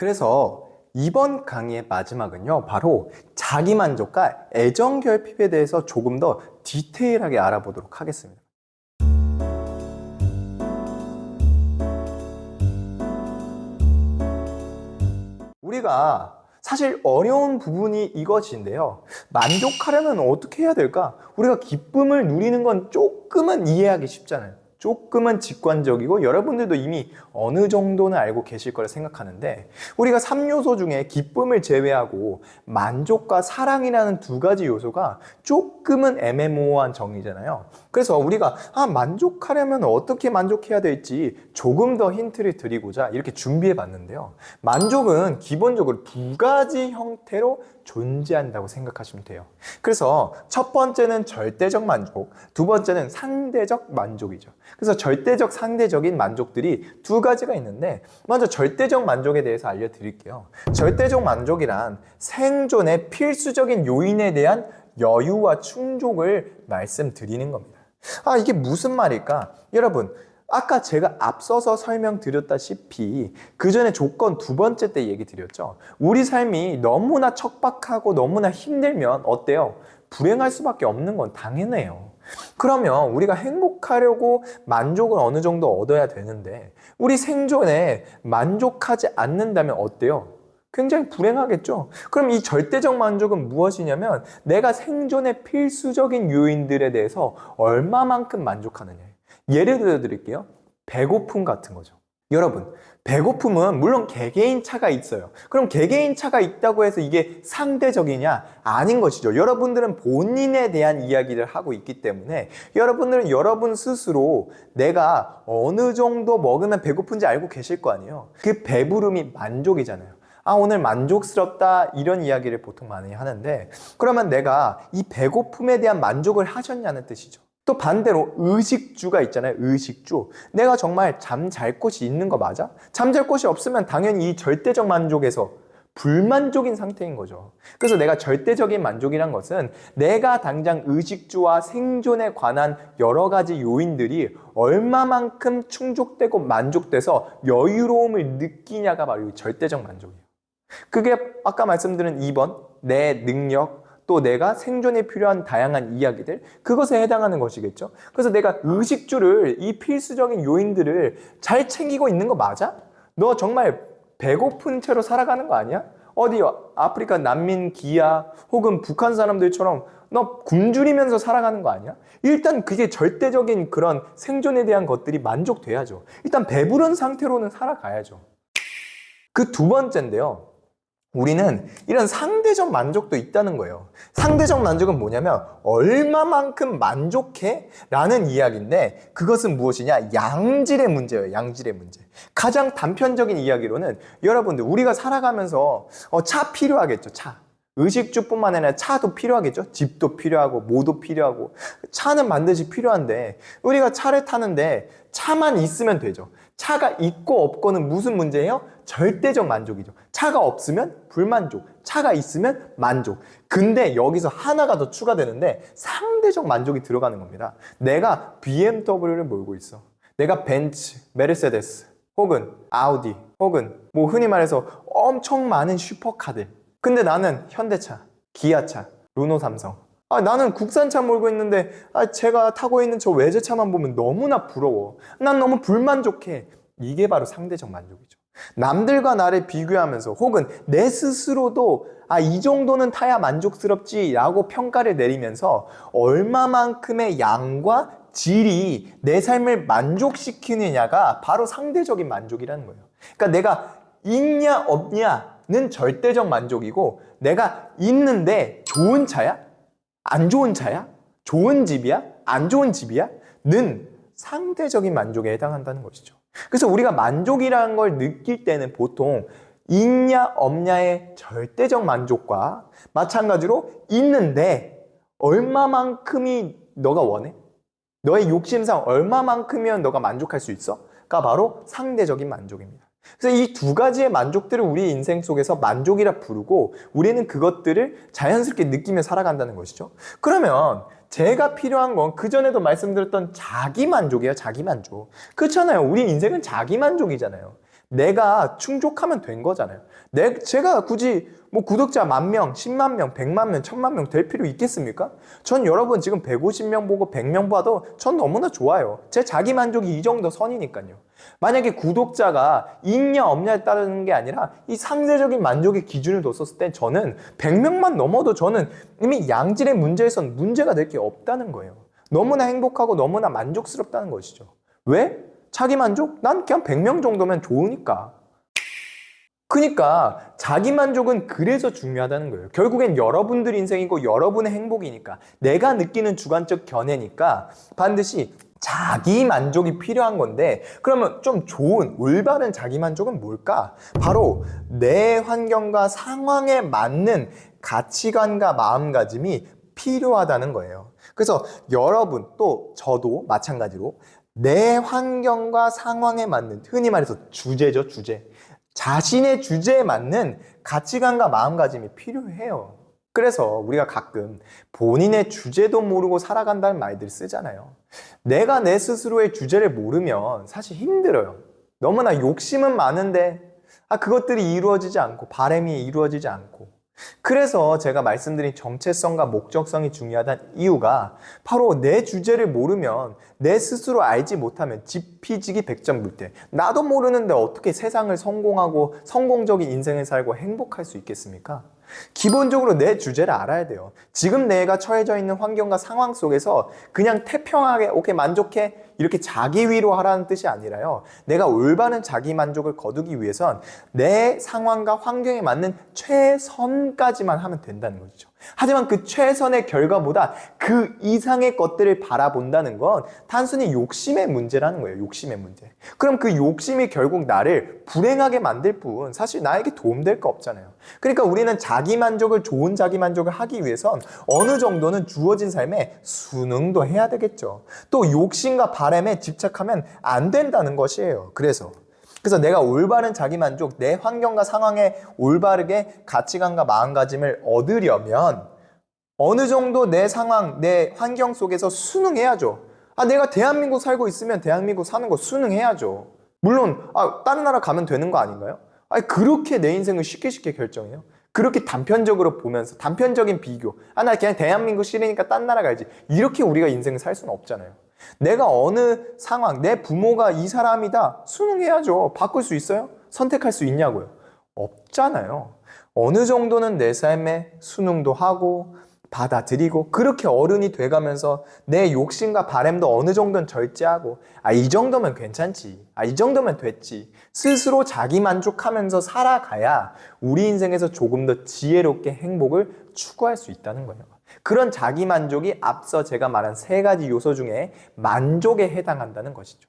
그래서 이번 강의의 마지막은요, 바로 자기만족과 애정 결핍에 대해서 조금 더 디테일하게 알아보도록 하겠습니다. 우리가 사실 어려운 부분이 이것인데요. 만족하려면 어떻게 해야 될까? 우리가 기쁨을 누리는 건 조금은 이해하기 쉽잖아요. 조금은 직관적이고 여러분들도 이미 어느 정도는 알고 계실 거라 생각하는데 우리가 3요소 중에 기쁨을 제외하고 만족과 사랑이라는 두 가지 요소가 조금은 애매모호한 정의잖아요. 그래서 우리가 아, 만족하려면 어떻게 만족해야 될지 조금 더 힌트를 드리고자 이렇게 준비해 봤는데요. 만족은 기본적으로 두 가지 형태로 존재한다고 생각하시면 돼요. 그래서 첫 번째는 절대적 만족, 두 번째는 상대적 만족이죠. 그래서 절대적, 상대적인 만족들이 두 가지가 있는데 먼저 절대적 만족에 대해서 알려드릴게요. 절대적 만족이란 생존의 필수적인 요인에 대한 여유와 충족을 말씀드리는 겁니다. 아, 이게 무슨 말일까? 여러분, 아까 제가 앞서서 설명드렸다시피 그 전에 조건 두 번째 때 얘기 드렸죠. 우리 삶이 너무나 척박하고 너무나 힘들면 어때요? 불행할 수밖에 없는 건 당연해요. 그러면 우리가 행복하려고 만족을 어느 정도 얻어야 되는데 우리 생존에 만족하지 않는다면 어때요? 굉장히 불행하겠죠. 그럼 이 절대적 만족은 무엇이냐면 내가 생존의 필수적인 요인들에 대해서 얼마만큼 만족하느냐. 예를 들어 드릴게요. 배고픔 같은 거죠. 여러분, 배고픔은 물론 개개인 차가 있어요. 그럼 개개인 차가 있다고 해서 이게 상대적이냐? 아닌 것이죠. 여러분들은 본인에 대한 이야기를 하고 있기 때문에 여러분들은 여러분 스스로 내가 어느 정도 먹으면 배고픈지 알고 계실 거 아니에요. 그 배부름이 만족이잖아요. 아, 오늘 만족스럽다. 이런 이야기를 보통 많이 하는데, 그러면 내가 이 배고픔에 대한 만족을 하셨냐는 뜻이죠. 또 반대로 의식주가 있잖아요. 의식주. 내가 정말 잠잘 곳이 있는 거 맞아? 잠잘 곳이 없으면 당연히 이 절대적 만족에서 불만족인 상태인 거죠. 그래서 내가 절대적인 만족이란 것은 내가 당장 의식주와 생존에 관한 여러 가지 요인들이 얼마만큼 충족되고 만족돼서 여유로움을 느끼냐가 바로 이 절대적 만족이에요. 그게 아까 말씀드린 2번, 내 능력, 또 내가 생존에 필요한 다양한 이야기들, 그것에 해당하는 것이겠죠. 그래서 내가 의식주를, 이 필수적인 요인들을 잘 챙기고 있는 거 맞아? 너 정말 배고픈 채로 살아가는 거 아니야? 어디 아프리카 난민 기아 혹은 북한 사람들처럼 너 굶주리면서 살아가는 거 아니야? 일단 그게 절대적인 그런 생존에 대한 것들이 만족돼야죠. 일단 배부른 상태로는 살아가야죠. 그 두 번째인데요. 우리는 이런 상대적 만족도 있다는 거예요. 상대적 만족은 뭐냐면 얼마만큼 만족해? 라는 이야기인데 그것은 무엇이냐? 양질의 문제예요. 양질의 문제. 가장 단편적인 이야기로는 여러분들 우리가 살아가면서 어, 차 필요하겠죠. 차. 의식주뿐만 아니라 차도 필요하겠죠. 집도 필요하고 뭐도 필요하고 차는 반드시 필요한데 우리가 차를 타는데 차만 있으면 되죠. 차가 있고 없고는 무슨 문제예요? 절대적 만족이죠. 차가 없으면 불만족, 차가 있으면 만족. 근데 여기서 하나가 더 추가되는데 상대적 만족이 들어가는 겁니다. 내가 BMW를 몰고 있어. 내가 벤츠, 메르세데스, 혹은 아우디, 혹은 뭐 흔히 말해서 엄청 많은 슈퍼카들. 근데 나는 현대차, 기아차, 르노 삼성. 아, 나는 국산차 몰고 있는데 아, 제가 타고 있는 저 외제차만 보면 너무나 부러워. 난 너무 불만족해. 이게 바로 상대적 만족이죠. 남들과 나를 비교하면서 혹은 내 스스로도 아, 이 정도는 타야 만족스럽지라고 평가를 내리면서 얼마만큼의 양과 질이 내 삶을 만족시키느냐가 바로 상대적인 만족이라는 거예요. 그러니까 내가 있냐 없냐는 절대적 만족이고 내가 있는데 좋은 차야? 안 좋은 차야? 좋은 집이야? 안 좋은 집이야? 는 상대적인 만족에 해당한다는 것이죠. 그래서 우리가 만족이라는 걸 느낄 때는 보통 있냐 없냐의 절대적 만족과 마찬가지로 있는데 얼마만큼이 너가 원해? 너의 욕심상 얼마만큼이면 너가 만족할 수 있어? 가 바로 상대적인 만족입니다. 그래서 이 두 가지의 만족들을 우리 인생 속에서 만족이라 부르고 우리는 그것들을 자연스럽게 느끼며 살아간다는 것이죠. 그러면 제가 필요한 건 그전에도 말씀드렸던 자기 만족이에요. 자기 만족. 그렇잖아요. 우리 인생은 자기 만족이잖아요. 내가 충족하면 된 거잖아요. 내, 제가 굳이 뭐 구독자 만 명, 10만 명, 100만 명, 1000만 명 될 필요 있겠습니까? 전 여러분 지금 150명 보고 100명 봐도 전 너무나 좋아요. 제 자기 만족이 이 정도 선이니까요. 만약에 구독자가 있냐 없냐에 따르는 게 아니라 이 상대적인 만족의 기준을 뒀었을 때 저는 100명만 넘어도 저는 이미 양질의 문제에선 문제가 될 게 없다는 거예요. 너무나 행복하고 너무나 만족스럽다는 것이죠. 왜? 자기 만족? 난 그냥 100명 정도면 좋으니까. 그러니까 자기 만족은 그래서 중요하다는 거예요. 결국엔 여러분들 인생이고 여러분의 행복이니까 내가 느끼는 주관적 견해니까 반드시 자기 만족이 필요한 건데 그러면 좀 좋은 올바른 자기 만족은 뭘까? 바로 내 환경과 상황에 맞는 가치관과 마음가짐이 필요하다는 거예요. 그래서 여러분 또 저도 마찬가지로 내 환경과 상황에 맞는 흔히 말해서 주제죠, 주제. 자신의 주제에 맞는 가치관과 마음가짐이 필요해요. 그래서 우리가 가끔 본인의 주제도 모르고 살아간다는 말들 쓰잖아요. 내가 내 스스로의 주제를 모르면 사실 힘들어요. 너무나 욕심은 많은데 아, 그것들이 이루어지지 않고 바람이 이루어지지 않고 그래서 제가 말씀드린 정체성과 목적성이 중요하다는 이유가 바로 내 주제를 모르면 내 스스로 알지 못하면 지피지기 백전불태 나도 모르는데 어떻게 세상을 성공하고 성공적인 인생을 살고 행복할 수 있겠습니까? 기본적으로 내 주제를 알아야 돼요. 지금 내가 처해져 있는 환경과 상황 속에서 그냥 태평하게 오케이 만족해 이렇게 자기 위로 하라는 뜻이 아니라요. 내가 올바른 자기 만족을 거두기 위해선 내 상황과 환경에 맞는 최선까지만 하면 된다는 거죠. 하지만 그 최선의 결과보다 그 이상의 것들을 바라본다는 건 단순히 욕심의 문제라는 거예요. 욕심의 문제. 그럼 그 욕심이 결국 나를 불행하게 만들 뿐 사실 나에게 도움될 거 없잖아요. 그러니까 우리는 자기 만족을 좋은 자기 만족을 하기 위해선 어느 정도는 주어진 삶에 순응도 해야 되겠죠. 또 욕심과 바람에 집착하면 안 된다는 것이에요. 그래서 그래서 내가 올바른 자기 만족, 내 환경과 상황에 올바르게 가치관과 마음가짐을 얻으려면 어느 정도 내 상황, 내 환경 속에서 순응해야죠. 아, 내가 대한민국 살고 있으면 대한민국 사는 거 순응해야죠. 물론, 아, 다른 나라 가면 되는 거 아닌가요? 아니, 그렇게 내 인생을 쉽게 쉽게 결정해요? 그렇게 단편적으로 보면서, 단편적인 비교. 아, 나 그냥 대한민국 싫으니까 딴 나라 가야지. 이렇게 우리가 인생을 살 수는 없잖아요. 내가 어느 상황, 내 부모가 이 사람이다. 순응해야죠. 바꿀 수 있어요? 선택할 수 있냐고요? 없잖아요. 어느 정도는 내 삶에 순응도 하고, 받아들이고, 그렇게 어른이 돼가면서 내 욕심과 바램도 어느 정도는 절제하고, 아, 이 정도면 괜찮지. 아, 이 정도면 됐지. 스스로 자기 만족하면서 살아가야 우리 인생에서 조금 더 지혜롭게 행복을 추구할 수 있다는 거예요. 그런 자기 만족이 앞서 제가 말한 세 가지 요소 중에 만족에 해당한다는 것이죠.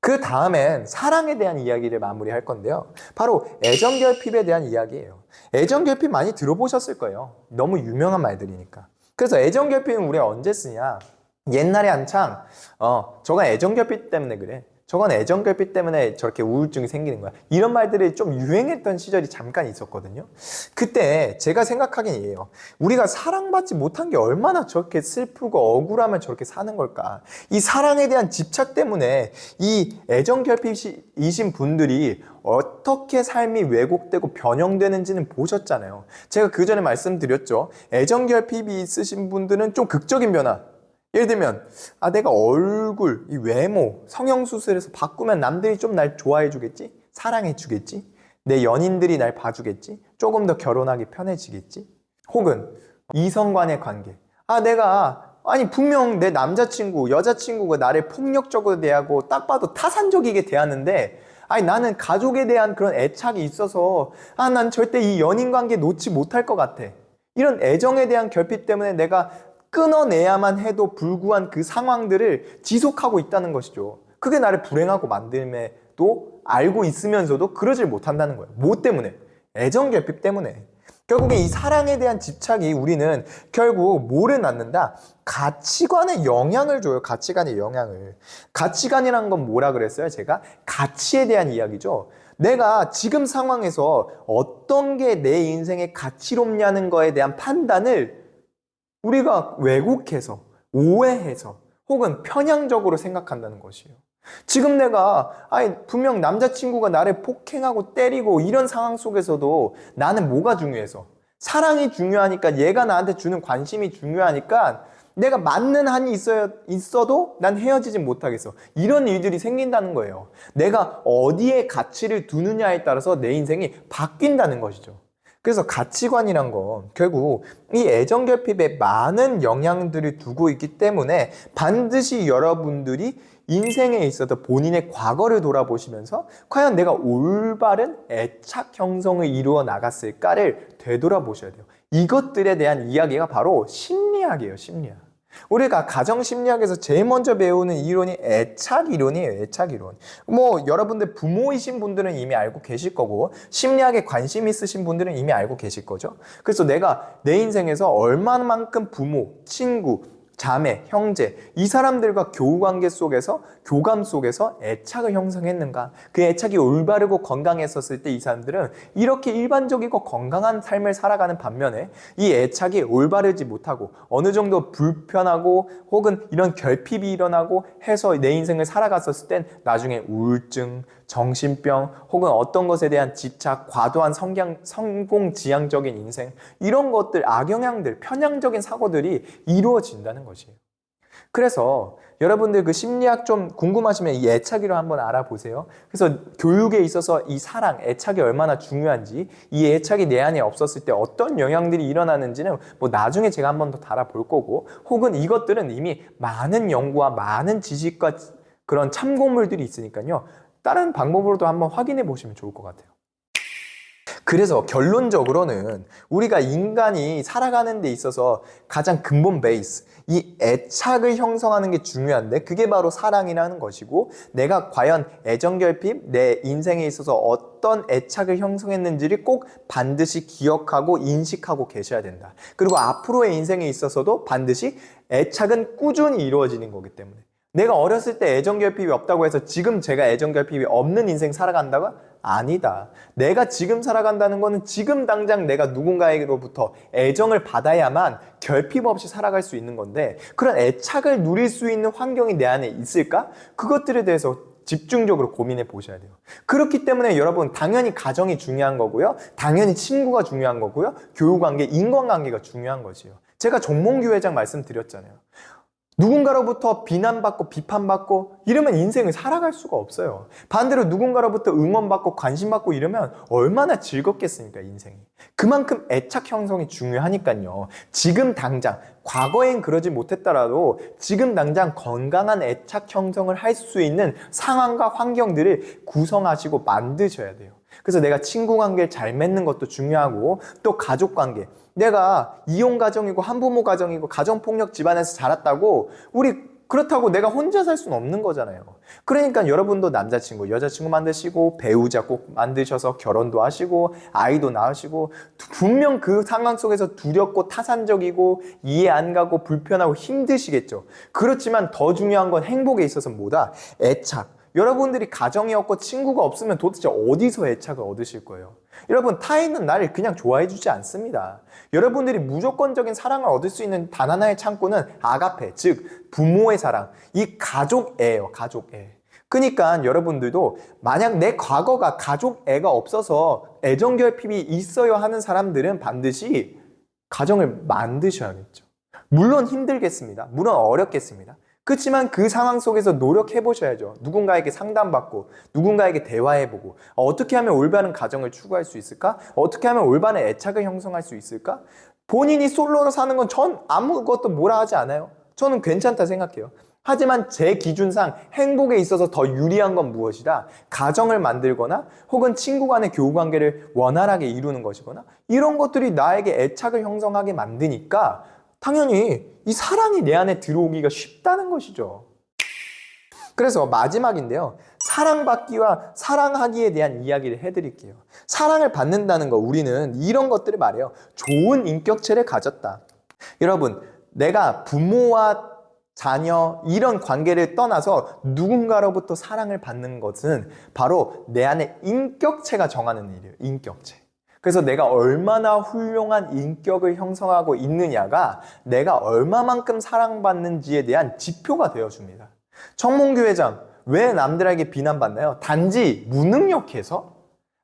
그 다음엔 사랑에 대한 이야기를 마무리할 건데요. 바로 애정 결핍에 대한 이야기예요. 애정 결핍 많이 들어보셨을 거예요. 너무 유명한 말들이니까. 그래서 애정 결핍은 우리가 언제 쓰냐? 옛날에 한창 어, 저가 애정 결핍 때문에 그래. 저건 애정 결핍 때문에 저렇게 우울증이 생기는 거야. 이런 말들이 좀 유행했던 시절이 잠깐 있었거든요. 그때 제가 생각하기엔 이에요. 우리가 사랑받지 못한 게 얼마나 저렇게 슬프고 억울하면 저렇게 사는 걸까. 이 사랑에 대한 집착 때문에 이 애정 결핍이신 분들이 어떻게 삶이 왜곡되고 변형되는지는 보셨잖아요. 제가 그 전에 말씀드렸죠. 애정 결핍이 있으신 분들은 좀 극적인 변화, 예를 들면 아 내가 얼굴, 이 외모, 성형 수술해서 바꾸면 남들이 좀 날 좋아해 주겠지? 사랑해 주겠지? 내 연인들이 날 봐주겠지? 조금 더 결혼하기 편해지겠지? 혹은 이성 간의 관계. 아 내가 아니 분명 내 남자친구, 여자친구가 나를 폭력적으로 대하고 딱 봐도 타산적이게 대하는데 아니 나는 가족에 대한 그런 애착이 있어서 아 난 절대 이 연인 관계 놓지 못할 것 같아. 이런 애정에 대한 결핍 때문에 내가 끊어내야만 해도 불구한 그 상황들을 지속하고 있다는 것이죠. 그게 나를 불행하고 만듦에도 알고 있으면서도 그러질 못한다는 거예요. 뭐 때문에? 애정 결핍 때문에. 결국에 이 사랑에 대한 집착이 우리는 결국 뭐를 낳는다? 가치관에 영향을 줘요. 가치관에 영향을. 가치관이란 건 뭐라 그랬어요? 제가 가치에 대한 이야기죠. 내가 지금 상황에서 어떤 게 내 인생의 가치롭냐는 거에 대한 판단을 우리가 왜곡해서 오해해서 혹은 편향적으로 생각한다는 것이에요. 지금 내가 아니 분명 남자친구가 나를 폭행하고 때리고 이런 상황 속에서도 나는 뭐가 중요해서 사랑이 중요하니까 얘가 나한테 주는 관심이 중요하니까 내가 맞는 한이 있어야, 있어도 난 헤어지진 못하겠어. 이런 일들이 생긴다는 거예요. 내가 어디에 가치를 두느냐에 따라서 내 인생이 바뀐다는 것이죠. 그래서 가치관이란 건 결국 이 애정 결핍에 많은 영향들을 두고 있기 때문에 반드시 여러분들이 인생에 있어서 본인의 과거를 돌아보시면서 과연 내가 올바른 애착 형성을 이루어 나갔을까를 되돌아보셔야 돼요. 이것들에 대한 이야기가 바로 심리학이에요, 심리학. 우리가 가정 심리학에서 제일 먼저 배우는 이론이 애착 이론이에요. 애착 이론. 뭐 여러분들 부모이신 분들은 이미 알고 계실 거고 심리학에 관심 있으신 분들은 이미 알고 계실 거죠. 그래서 내가 내 인생에서 얼마만큼 부모, 친구, 자매, 형제 이 사람들과 교우 관계 속에서 교감 속에서 애착을 형성했는가? 그 애착이 올바르고 건강했었을 때 이 사람들은 이렇게 일반적이고 건강한 삶을 살아가는 반면에 이 애착이 올바르지 못하고 어느 정도 불편하고 혹은 이런 결핍이 일어나고 해서 내 인생을 살아갔었을 땐 나중에 우울증, 정신병 혹은 어떤 것에 대한 집착, 과도한 성경, 성공 지향적인 인생 이런 것들 악영향들, 편향적인 사고들이 이루어진다는 것이에요. 그래서 여러분들 그 심리학 좀 궁금하시면 이 애착이로 한번 알아보세요. 그래서 교육에 있어서 이 사랑, 애착이 얼마나 중요한지, 이 애착이 내 안에 없었을 때 어떤 영향들이 일어나는지는 뭐 나중에 제가 한번 더 달아볼 거고, 혹은 이것들은 이미 많은 연구와 많은 지식과 그런 참고물들이 있으니까요. 다른 방법으로도 한번 확인해 보시면 좋을 것 같아요. 그래서 결론적으로는 우리가 인간이 살아가는 데 있어서 가장 근본 베이스, 이 애착을 형성하는 게 중요한데 그게 바로 사랑이라는 것이고 내가 과연 애정결핍, 내 인생에 있어서 어떤 애착을 형성했는지를 꼭 반드시 기억하고 인식하고 계셔야 된다. 그리고 앞으로의 인생에 있어서도 반드시 애착은 꾸준히 이루어지는 거기 때문에 내가 어렸을 때 애정결핍이 없다고 해서 지금 제가 애정결핍이 없는 인생 살아간다가 아니다. 내가 지금 살아간다는 거는 지금 당장 내가 누군가에게로부터 애정을 받아야만 결핍 없이 살아갈 수 있는 건데 그런 애착을 누릴 수 있는 환경이 내 안에 있을까? 그것들에 대해서 집중적으로 고민해 보셔야 돼요. 그렇기 때문에 여러분 당연히 가정이 중요한 거고요. 당연히 친구가 중요한 거고요. 교육관계, 인간관계가 중요한 거지요. 제가 종몽규 회장 말씀드렸잖아요. 누군가로부터 비난받고 비판받고 이러면 인생을 살아갈 수가 없어요. 반대로 누군가로부터 응원받고 관심받고 이러면 얼마나 즐겁겠습니까, 인생이. 그만큼 애착 형성이 중요하니까요. 지금 당장, 과거엔 그러지 못했더라도 지금 당장 건강한 애착 형성을 할 수 있는 상황과 환경들을 구성하시고 만드셔야 돼요. 그래서 내가 친구 관계를 잘 맺는 것도 중요하고 또 가족 관계. 내가 이혼 가정이고 한부모 가정이고 가정 폭력 집안에서 자랐다고 우리 그렇다고 내가 혼자 살 수는 없는 거잖아요. 그러니까 여러분도 남자친구, 여자친구 만드시고 배우자 꼭 만드셔서 결혼도 하시고 아이도 낳으시고 분명 그 상황 속에서 두렵고 타산적이고 이해 안 가고 불편하고 힘드시겠죠. 그렇지만 더 중요한 건 행복에 있어서 뭐다? 애착. 여러분들이 가정이 없고 친구가 없으면 도대체 어디서 애착을 얻으실 거예요? 여러분, 타인은 나를 그냥 좋아해 주지 않습니다. 여러분들이 무조건적인 사랑을 얻을 수 있는 단 하나의 창구는 아가페, 즉, 부모의 사랑. 이 가족애예요, 가족애. 그러니까 여러분들도 만약 내 과거가 가족애가 없어서 애정결핍이 있어요 하는 사람들은 반드시 가정을 만드셔야겠죠. 물론 힘들겠습니다. 물론 어렵겠습니다. 그렇지만 그 상황 속에서 노력해 보셔야죠. 누군가에게 상담받고, 누군가에게 대화해 보고, 어떻게 하면 올바른 가정을 추구할 수 있을까? 어떻게 하면 올바른 애착을 형성할 수 있을까? 본인이 솔로로 사는 건 전 아무것도 뭐라 하지 않아요. 저는 괜찮다 생각해요. 하지만 제 기준상 행복에 있어서 더 유리한 건 무엇이다? 가정을 만들거나 혹은 친구 간의 교우 관계를 원활하게 이루는 것이거나 이런 것들이 나에게 애착을 형성하게 만드니까 당연히 이 사랑이 내 안에 들어오기가 쉽다는 것이죠. 그래서 마지막인데요. 사랑받기와 사랑하기에 대한 이야기를 해드릴게요. 사랑을 받는다는 거 우리는 이런 것들을 말해요. 좋은 인격체를 가졌다. 여러분, 내가 부모와 자녀 이런 관계를 떠나서 누군가로부터 사랑을 받는 것은 바로 내 안에 인격체가 정하는 일이에요. 인격체. 그래서 내가 얼마나 훌륭한 인격을 형성하고 있느냐가 내가 얼마만큼 사랑받는지에 대한 지표가 되어줍니다. 청몽교 회장, 왜 남들에게 비난받나요? 단지 무능력해서?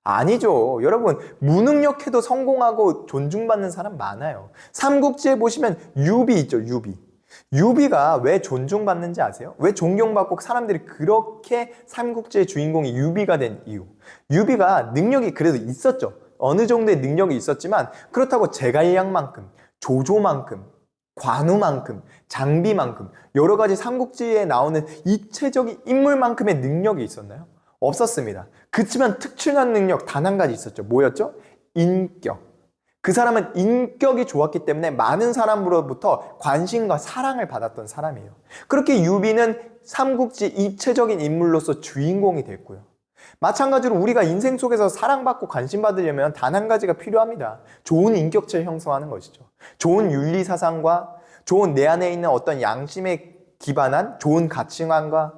아니죠. 여러분, 무능력해도 성공하고 존중받는 사람 많아요. 삼국지에 보시면 유비 있죠, 유비. 유비가 왜 존중받는지 아세요? 왜 존경받고 사람들이 그렇게 삼국지의 주인공이 유비가 된 이유. 유비가 능력이 그래도 있었죠. 어느 정도의 능력이 있었지만 그렇다고 제갈량만큼, 조조만큼, 관우만큼, 장비만큼 여러 가지 삼국지에 나오는 이체적인 인물만큼의 능력이 있었나요? 없었습니다. 그치만 특출난 능력 단 한 가지 있었죠. 뭐였죠? 인격. 그 사람은 인격이 좋았기 때문에 많은 사람으로부터 관심과 사랑을 받았던 사람이에요. 그렇게 유비는 삼국지 입체적인 인물로서 주인공이 됐고요. 마찬가지로 우리가 인생 속에서 사랑받고 관심받으려면 단 한 가지가 필요합니다. 좋은 인격체를 형성하는 것이죠. 좋은 윤리 사상과 좋은 내 안에 있는 어떤 양심에 기반한 좋은 가치관과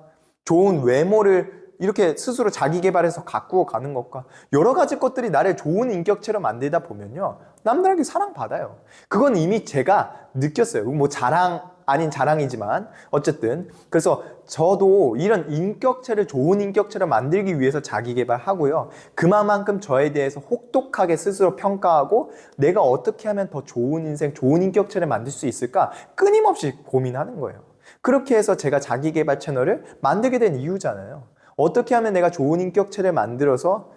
좋은 외모를 이렇게 스스로 자기 개발해서 가꾸어 가는 것과 여러 가지 것들이 나를 좋은 인격체로 만들다 보면요. 남들에게 사랑받아요. 그건 이미 제가 느꼈어요. 뭐 자랑 아닌 자랑이지만 어쨌든 그래서 저도 이런 인격체를 좋은 인격체로 만들기 위해서 자기 개발하고요. 그만큼 저에 대해서 혹독하게 스스로 평가하고 내가 어떻게 하면 더 좋은 인생, 좋은 인격체를 만들 수 있을까 끊임없이 고민하는 거예요. 그렇게 해서 제가 자기 개발 채널을 만들게 된 이유잖아요. 어떻게 하면 내가 좋은 인격체를 만들어서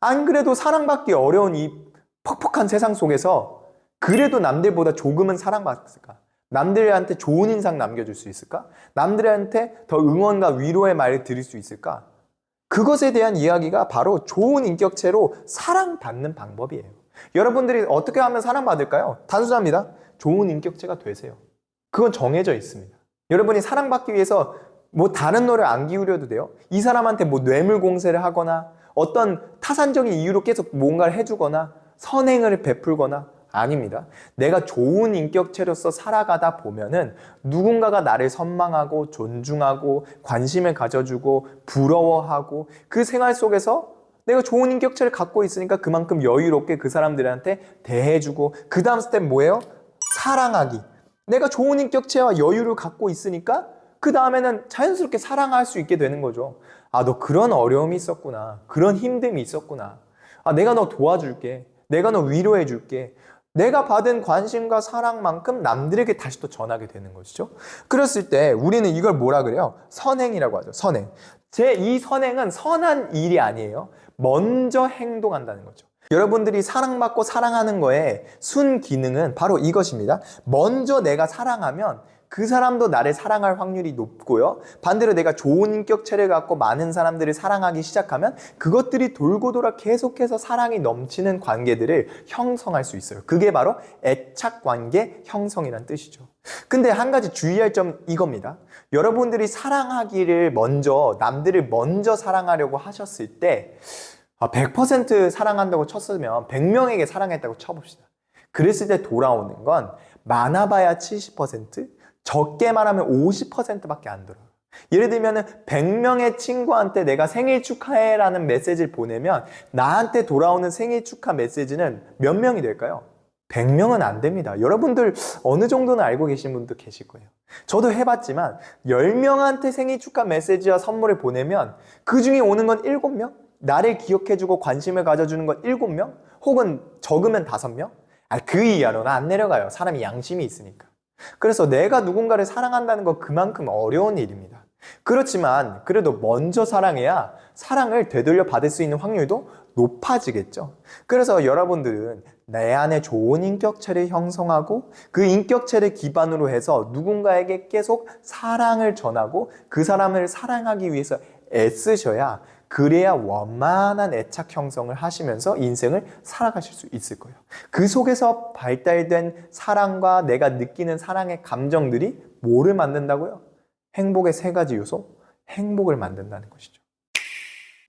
안 그래도 사랑받기 어려운 이 퍽퍽한 세상 속에서 그래도 남들보다 조금은 사랑받을까? 남들한테 좋은 인상 남겨줄 수 있을까? 남들한테 더 응원과 위로의 말을 드릴 수 있을까? 그것에 대한 이야기가 바로 좋은 인격체로 사랑받는 방법이에요. 여러분들이 어떻게 하면 사랑받을까요? 단순합니다. 좋은 인격체가 되세요. 그건 정해져 있습니다. 여러분이 사랑받기 위해서 뭐 다른 노래 안 기울여도 돼요. 이 사람한테 뭐 뇌물 공세를 하거나 어떤 타산적인 이유로 계속 뭔가를 해주거나 선행을 베풀거나 아닙니다. 내가 좋은 인격체로서 살아가다 보면은 누군가가 나를 선망하고 존중하고 관심을 가져주고 부러워하고 그 생활 속에서 내가 좋은 인격체를 갖고 있으니까 그만큼 여유롭게 그 사람들한테 대해주고 그 다음 스텝 뭐예요? 사랑하기. 내가 좋은 인격체와 여유를 갖고 있으니까 그 다음에는 자연스럽게 사랑할 수 있게 되는 거죠. 아, 너 그런 어려움이 있었구나. 그런 힘듦이 있었구나. 아, 내가 너 도와줄게. 내가 너 위로해줄게. 내가 받은 관심과 사랑만큼 남들에게 다시 또 전하게 되는 것이죠. 그랬을 때 우리는 이걸 뭐라 그래요? 선행이라고 하죠. 선행. 제 이 선행은 선한 일이 아니에요. 먼저 행동한다는 거죠. 여러분들이 사랑받고 사랑하는 거에 순 기능은 바로 이것입니다. 먼저 내가 사랑하면 그 사람도 나를 사랑할 확률이 높고요. 반대로 내가 좋은 인격체를 갖고 많은 사람들을 사랑하기 시작하면 그것들이 돌고 돌아 계속해서 사랑이 넘치는 관계들을 형성할 수 있어요. 그게 바로 애착 관계 형성이란 뜻이죠. 근데 한 가지 주의할 점 이겁니다. 여러분들이 사랑하기를 먼저 남들을 먼저 사랑하려고 하셨을 때 100% 사랑한다고 쳤으면 100명에게 사랑했다고 쳐봅시다. 그랬을 때 돌아오는 건 많아봐야 70%, 적게 말하면 50%밖에 안 들어요. 예를 들면 100명의 친구한테 내가 생일 축하해라는 메시지를 보내면 나한테 돌아오는 생일 축하 메시지는 몇 명이 될까요? 100명은 안 됩니다. 여러분들 어느 정도는 알고 계신 분도 계실 거예요. 저도 해봤지만 10명한테 생일 축하 메시지와 선물을 보내면 그 중에 오는 건 7명? 나를 기억해주고 관심을 가져주는 건 7명? 혹은 적으면 5명? 아, 그 이하로는 안 내려가요. 사람이 양심이 있으니까. 그래서 내가 누군가를 사랑한다는 건 그만큼 어려운 일입니다. 그렇지만 그래도 먼저 사랑해야 사랑을 되돌려 받을 수 있는 확률도 높아지겠죠. 그래서 여러분들은 내 안에 좋은 인격체를 형성하고 그 인격체를 기반으로 해서 누군가에게 계속 사랑을 전하고 그 사람을 사랑하기 위해서 애쓰셔야 그래야 원만한 애착 형성을 하시면서 인생을 살아가실 수 있을 거예요. 그 속에서 발달된 사랑과 내가 느끼는 사랑의 감정들이 뭐를 만든다고요? 행복의 세 가지 요소? 행복을 만든다는 것이죠.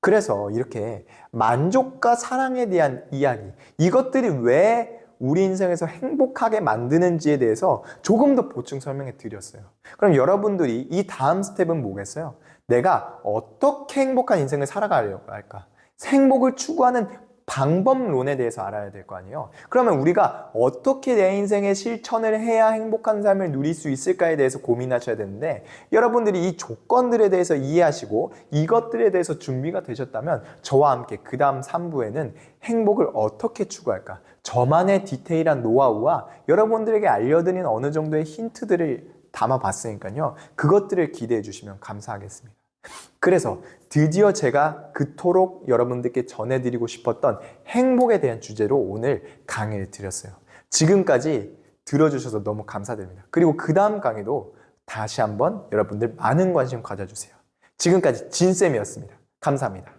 그래서 이렇게 만족과 사랑에 대한 이야기, 이것들이 왜 우리 인생에서 행복하게 만드는지에 대해서 조금 더 보충 설명해 드렸어요. 그럼 여러분들이 이 다음 스텝은 뭐겠어요? 내가 어떻게 행복한 인생을 살아가려고 할까? 행복을 추구하는 방법론에 대해서 알아야 될 거 아니에요. 그러면 우리가 어떻게 내 인생에 실천을 해야 행복한 삶을 누릴 수 있을까에 대해서 고민하셔야 되는데 여러분들이 이 조건들에 대해서 이해하시고 이것들에 대해서 준비가 되셨다면 저와 함께 그 다음 3부에는 행복을 어떻게 추구할까? 저만의 디테일한 노하우와 여러분들에게 알려드린 어느 정도의 힌트들을 담아봤으니까요. 그것들을 기대해 주시면 감사하겠습니다. 그래서 드디어 제가 그토록 여러분들께 전해드리고 싶었던 행복에 대한 주제로 오늘 강의를 드렸어요. 지금까지 들어주셔서 너무 감사드립니다. 그리고 그 다음 강의도 다시 한번 여러분들 많은 관심 가져주세요. 지금까지 진쌤이었습니다. 감사합니다.